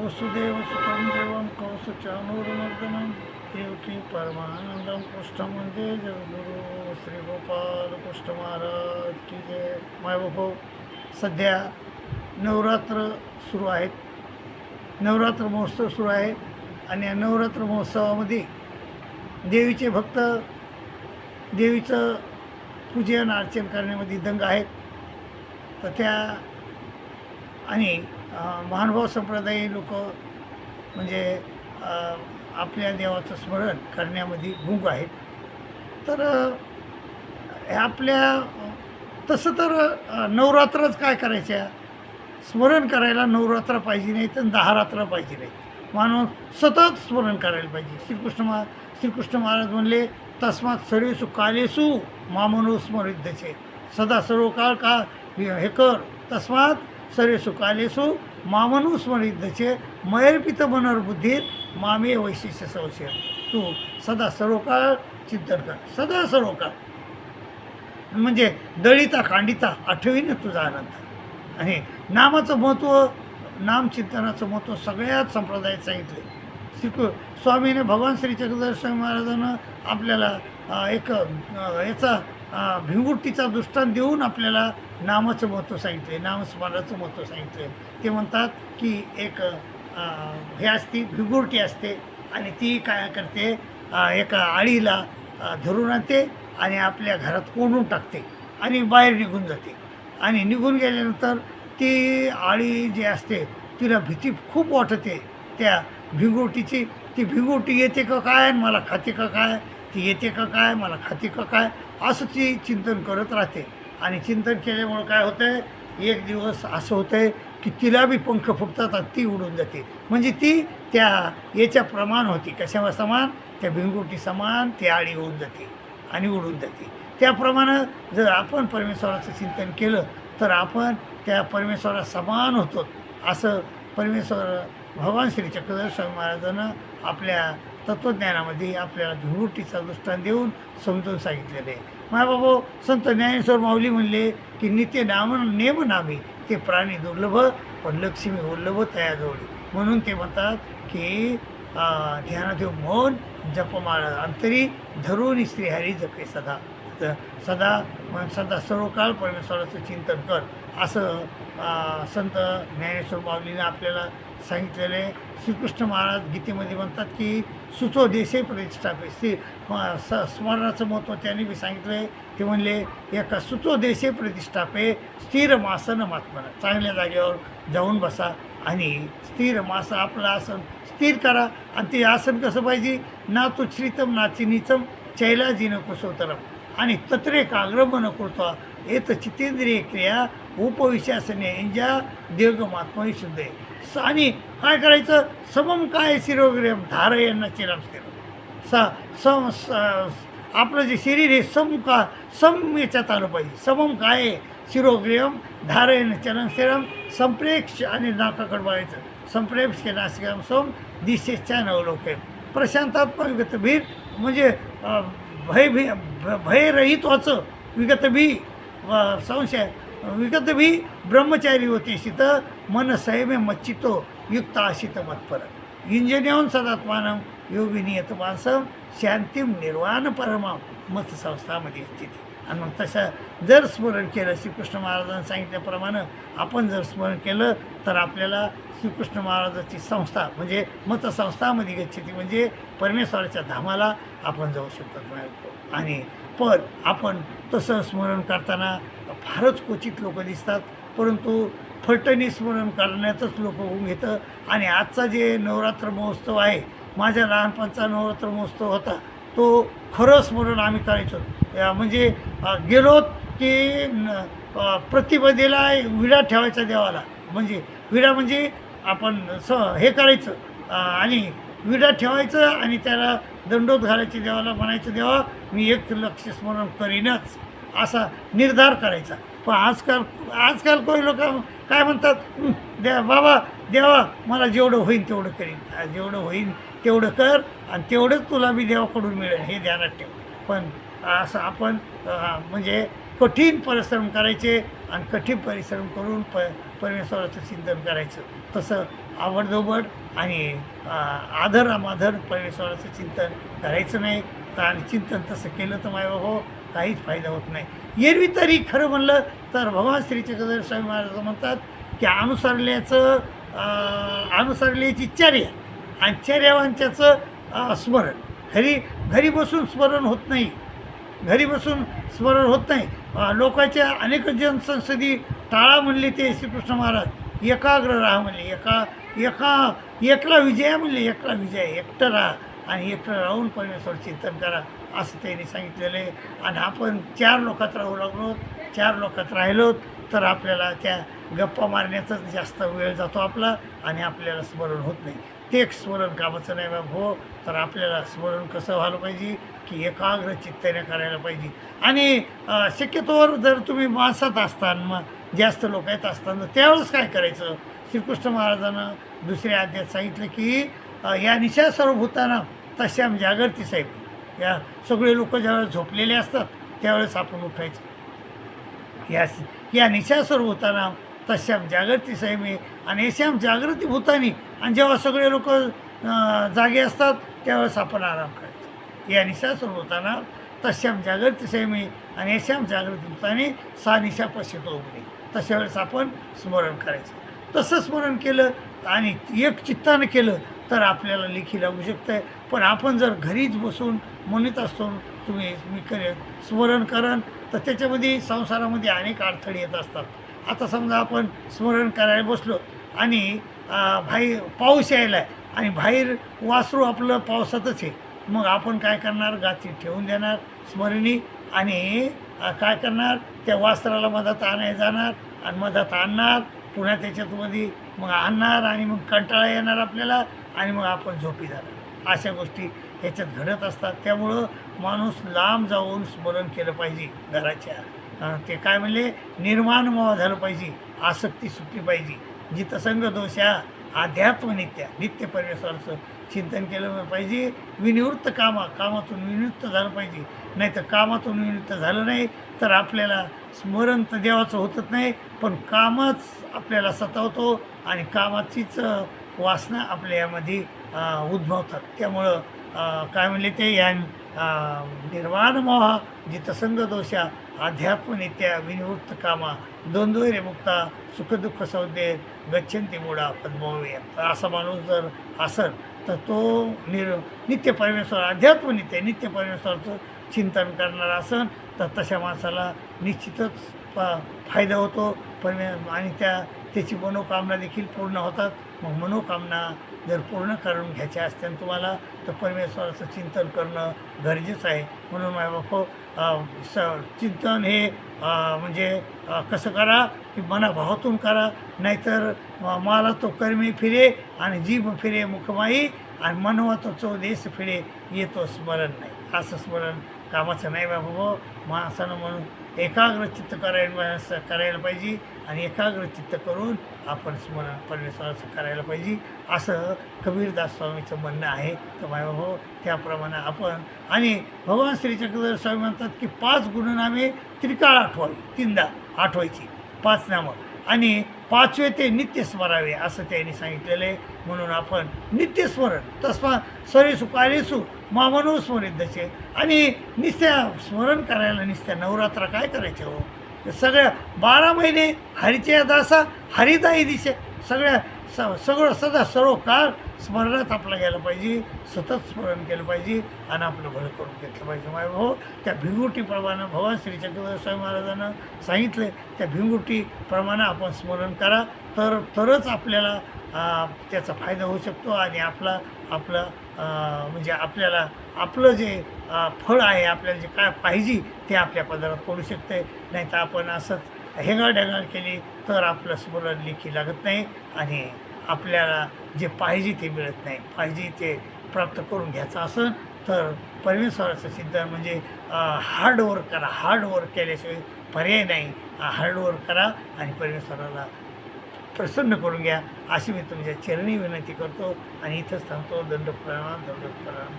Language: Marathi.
वसुदेव सुतं देवं कौसुचानूरमर्दनं देवकी परमानंदम कृष्ण म्हणजे जगद्गुरु श्री गोपाल कृष्ण महाराज की जय। मायबापो सध्या नवरात्र सुरू आहेत. नवरात्र महोत्सव सुरू आहे आणि या नवरात्र महोत्सवामध्ये देवीचे भक्त देवीचं पूजन अर्चन करण्यामध्ये दंग आहेत. तर त्या आणि महानुभाव संप्रदायी लोक म्हणजे आपल्या देवाचं स्मरण करण्यामध्ये गुंग आहेत. तर हे आपल्या तसं तर नवरात्रच काय करायच्या? स्मरण करायला नवरात्र पाहिजे नाही तर दहा रात्र पाहिजे नाही माणूस सतत स्मरण करायला पाहिजे. श्रीकृष्ण महा श्रीकृष्ण महाराज म्हणले तस्मात सर्वेसु कालेसु मामनो स्मरिद्धचे सदा सर्व काळ का हे कर. तस्मात सरेसु कालेसु मामनु स्मरिद्धचे मयर्पित मनर्बुद्धीर मामे वैशिष्ट्य संशय। तू सदा सर्वकाळ चिंतन कर सदा सर्वकाळ म्हणजे दळिता खांडिता आठवीनं तुझा आनंद आणि नामाचं महत्त्व नामचिंतनाचं महत्त्व सगळ्याच संप्रदायात सांगितले। श्री स्वामीने भगवान श्री चक्रधर स्वामी महाराजांना आपल्याला एक याचा भिंगुट्टीचा दृष्टांत देऊन आपल्याला नामाचं महत्त्व सांगितले नामस्मरणाचं महत्त्व सांगितले ते म्हणतात की एक हे असते भिंगुरटी असते आणि ती काय करते एका आळीला धरून आणते आणि आपल्या घरात कोंडून टाकते आणि बाहेर निघून जाते. आणि निघून गेल्यानंतर ती आळी जी असते तिला भीती खूप वाटते त्या भिंगोटीची ती भिंगोटी येते का काय आणि मला खाते का काय? ती येते का काय मला खाते का काय असं ती चिंतन करत राहते. आणि चिंतन केल्यामुळं काय होतं आहे एक दिवस असं होतं आहे की तिला बी पंख फुटतात आणि ती उडून जाते. म्हणजे ती त्या याच्या प्रमाण होती. कशा समान? त्या भिंगोटी समान ती आळी होऊन जाते आणि उडून जाते. त्याप्रमाणे जर आपण परमेश्वराचं चिंतन केलं तर आपण त्या परमेश्वरा समान होतो. असं परमेश्वर भगवान श्री चक्रधर स्वामी महाराजांना आपल्या तत्त्वज्ञानामध्ये आपल्याला भिंगुटीचा दृष्टांत देऊन समजून सांगितलेलं आहे. मायबाबा संत ज्ञानेश्वर माऊली म्हणले की नित्य नाम नेम नामे ते प्राणी दुर्लभ पण लक्ष्मी वल्लभ तयाजवळी. म्हणून ते म्हणतात की अं, ध्यानादेव मन जपमाळ अंतरी धरून श्रीहरी जपे सदा. सदा सदा सर्व काळ परमेश्वराचं चिंतन कर. असं संत ज्ञानेश्वर माऊलीने आपल्याला सांगितलेलं आहे. श्रीकृष्ण महाराज गीतेमध्ये म्हणतात की सुचो देशे प्रतिष्ठापे श्री स स्मरणाचं महत्त्व त्यांनी बी सांगितलं आहे. ते म्हणले एका सुचो देशे प्रतिष्ठापे स्थिर मासन मात्मना. चांगल्या जागेवर जाऊन बसा आणि स्थिर मास आपलं आसन स्थिर करा. आणि ते आसन कसं पाहिजे? ना तू श्रीतम ना चिनीचम चैलाजीन कुसोतरम आणि तत्रे काग्रम न कृत्वा येत चितेंद्रिय क्रिया उपविशासने यांच्या दीर्घमात्मही शुद्ध आहे स- आणि काय करायचं? समम काय शिरोग्रम धार यांना चिरम स्थिर. स सम स- आपलं जे शरीर आहे सम का सम याच्यात आलं पाहिजे. समम काय? आहे? धारयन चरण स्थिरम संप्रेक्ष आणि नाकाकडे बघायचं. संप्रेक्ष के नासिकम सोम दिशेच्या नवलोके. प्रशांतात्मक गतभीर म्हणजे भयभी भयरहित वाचं विगत भी संशय विगत भी ब्रह्मचारी होते शित मन संयमे मच्चितो युक्त आशित मत्पर. इंजन्यवन सदात्मानं योगिनियत मानसम शांतिम निर्वाण परमा मत संस्थामध्ये स्थिती. आणि मग तसं जर स्मरण केलं श्रीकृष्ण महाराजांनी सांगितल्याप्रमाणे आपण जर स्मरण केलं तर आपल्याला श्रीकृष्ण महाराजाची संस्था म्हणजे मतसंस्थामध्ये गच्छती म्हणजे परमेश्वराच्या धामाला आपण जाऊ शकतो. आणि पण आपण तसं स्मरण करताना फारच क्वचित लोक दिसतात परंतु फलटणी स्मरण करण्यातच लोक होऊन घेतं. आणि आजचा जे नवरात्र महोत्सव आहे माझ्या लहानपणचा नवरात्र महोत्सव होता तो खरं स्मरण आम्ही करायचो. म्हणजे गेलोत की न- प्रतिपदेला विडा ठेवायचा देवाला. म्हणजे विडा म्हणजे आपण स हे करायचं. आणि विडा ठेवायचं आणि त्याला दंडोत घालायचे देवाला म्हणायचं देवा मी एक लक्ष स्मरण करीनच. असा निर्धार करायचा. पण आजकाल आजकाल कोणी लोक काय म्हणतात दे द्या बाबा देवा मला जेवढं होईल तेवढं करीन. जेवढं होईल तेवढं कर आणि तेवढंच तुला मी देवाकडून मिळेल हे ध्यानात ठेव. पण असं आपण म्हणजे कठीण परिश्रम करायचे आणि कठीण परिश्रम करून प परमेश्वराचं चिंतन करायचं. तसं आवडधोबड आणि आ, आदर अमादर परमेश्वराचं चिंतन करायचं नाही. तर आणि चिंतन तसं केलं तर माय हो काहीच फायदा होत नाही. एरवी तरी खरं म्हणलं तर भगवान श्री चक्रधर स्वामी महाराज म्हणतात की अनुसरल्याचं अनुसरल्याची चर्या आणि चर्यावांच्याचं स्मरण. घरी घरी बसून स्मरण होत नाही. घरी बसून स्मरण होत नाही. लोकांच्या अनेक जनसंसदी टाळा म्हणले ते श्रीकृष्ण महाराज. एकाग्र राहा म्हणले. एका एका एकला विजया म्हणजे एकला विजय एकटं राहा आणि एकटं राहून परमेश्वर चिंतन करा असं त्यांनी सांगितलेलं आहे. आणि आपण चार लोकात राहू लागलो चार लोकात राहिलो तर आपल्याला त्या गप्पा मारण्याचाच जास्त वेळ जातो आपला आणि आपल्याला स्मरण होत नाही. ते एक स्मरण कामाचं नाही बाब. हो तर आपल्याला स्मरण कसं व्हायला पाहिजे? की एकाग्र चित्ताने करायला पाहिजे. आणि शक्यतोवर जर तुम्ही माणसात असताना मग जास्त लोक येत असताना त्यावेळेस काय करायचं? श्रीकृष्ण महाराजानं दुसऱ्या अध्यात सांगितलं की या निशा सर्वभूताना तशाम जागृती साहेब. या सगळे लोक ज्यावेळेस झोपलेले असतात त्यावेळेस आपण उठायचं. या या निशा सर्वभूताना तश्याम जागृती सैमी आणि यशाम जागृती भूतानी आणि जेव्हा सगळे लोक जागे असतात त्यावेळेस आपण आराम करायचा. या निशा सर्वभूताना तश्याम जागृती सैमी आणि यशाम जागृती भूतानी सा निशा पश्चितो उघडे तशा वेळेस आपण स्मरण करायचं. तसं स्मरण केलं आणि एक चित्तानं केलं तर आपल्याला लेखी लागू शकतं आहे पण आपण जर घरीच बसून म्हणत असतो तुम्ही मी करेन स्मरण करण तर त्याच्यामध्ये संसारामध्ये अनेक अडथळे येत असतात. आता समजा आपण स्मरण करायला बसलो आणि बाहेर पाऊस यायला आहे आणि बाहेर वासरू आपलं पावसातच आहे. मग आपण काय करणार? गाती ठेवून देणार स्मरणी आणि काय करणार? त्या वास्त्राला मधात आणायला जाणार आणि मधात आणणार. पुन्हा त्याच्यातमध्ये मग आणणार आणि मग कंटाळा येणार आपल्याला आणि मग आपण झोपी जाणार. अशा गोष्टी ह्याच्यात घडत असतात. त्यामुळं माणूस लांब जाऊन स्मरण केलं पाहिजे घराच्या. ते काय म्हणले? निर्माण मोह झालं पाहिजे. आसक्ती सुटली पाहिजे. जितसंग दोषा अध्यात्म नित्य नित्य परमेश्वराचं चिंतन केलं पाहिजे. विनिवृत्त कामा कामातून विनिवृत्त झालं पाहिजे. नाही तर कामातून विनिवृत्त झालं नाही तर आपल्याला स्मरण तर देवाचं होतच नाही पण कामच आपल्याला सतावतो आणि कामाचीच वासना आपल्या यामध्ये उद्भवतात. त्यामुळं काय म्हणले ते या अं, निर्वाण मोहा जितसंग दोषा अध्यात्मनित्या विनिवृत्त कामा द्वंद्वैरे मुक्ता सुखदुःख संदेह गच्छन्ति मुडा पद्मवे. असा माणूस जर असेल तर तो निर नित्य परमेश्वर अध्यात्म नित्य नित्य परमेश्वराचं चिंतन करणार असेल तर तशा माणसाला निश्चितच फायदा होतो. परमे आणि त्या त्याची मनोकामना देखील पूर्ण होतात. मग मनोकामना जर पूर्ण करून घ्यायच्या असतील तुम्हाला तर परमेश्वराचं चिंतन करणं गरजेचं आहे. म्हणून माझ्या बापो स चिंतन हे म्हणजे कसं करा की मनाभावातून करा नाहीतर मला तो कर्मी फिरे आणि जीभ फिरे मुखमाई आणि मनवा तो चो देश फिरे येतो स्मरण नाही. असं स्मरण कामाचं नाही बाबा माणसानं म्हणून एकाग्र चित्त करायला करायला पाहिजे आणि एकाग्र चित्त करून आपण स्मरण परमेश्वराचं करायला पाहिजे. असं कबीरदास स्वामीचं म्हणणं आहे. तर माय भाऊ त्याप्रमाणे आपण आणि भगवान श्री चक्रधर स्वामी म्हणतात की पाच गुणनामे त्रिकाळ आठवावी तीनदा आठवायची. पाच नामं. आणि पाचवे ते नित्य स्मरावे असं त्यांनी सांगितलेलं आहे. म्हणून आपण नित्यस्मरण तस्मा सरेसु कार्यसु मामनो स्मरित आणि निस्त्या स्मरण करायला निस्त्या नवरात्र काय करायचे हो? सगळ्या बारा महिने हरिच्या दासा हरिदाई दिशे सगळ्या स सगळं सदा सर्व काळ स्मरणात आपलं गेलं पाहिजे सतत स्मरण केलं पाहिजे आणि आपलं भलं करून घेतलं पाहिजे. माय भाऊ त्या भिंगुटीप्रमाणे भगवान श्री चक्रधर स्वामी महाराजांना सांगितलं त्या भिंगुटीप्रमाणे आपण स्मरण करा. तर तरच आपल्याला त्याचा फायदा होऊ शकतो आणि आपला आपलं म्हणजे आपल्याला आपलं जे फळ आहे आपल्याला जे काय पाहिजे ते आपल्या पदरात पडू शकते. नाही तर आपण असंच हेंगाळढेंगाळ केली तर आपलं स्मरण लेखी लागत नाही आणि आपल्याला जे पाहिजे ते मिळत नाही. पाहिजे ते प्राप्त करून घ्यायचं असेल तर परमेश्वराचं सिद्धांत म्हणजे हार्डवर्क करा. हार्डवर्क केल्याशिवाय पर्याय नाही. हार्डवर्क करा आणि परमेश्वराला प्रसन्न करून घ्या. अशी मी तुमच्या चरणी विनंती करतो आणि इथंच थांबतो. दंड प्रणाम दंड. प्रणाम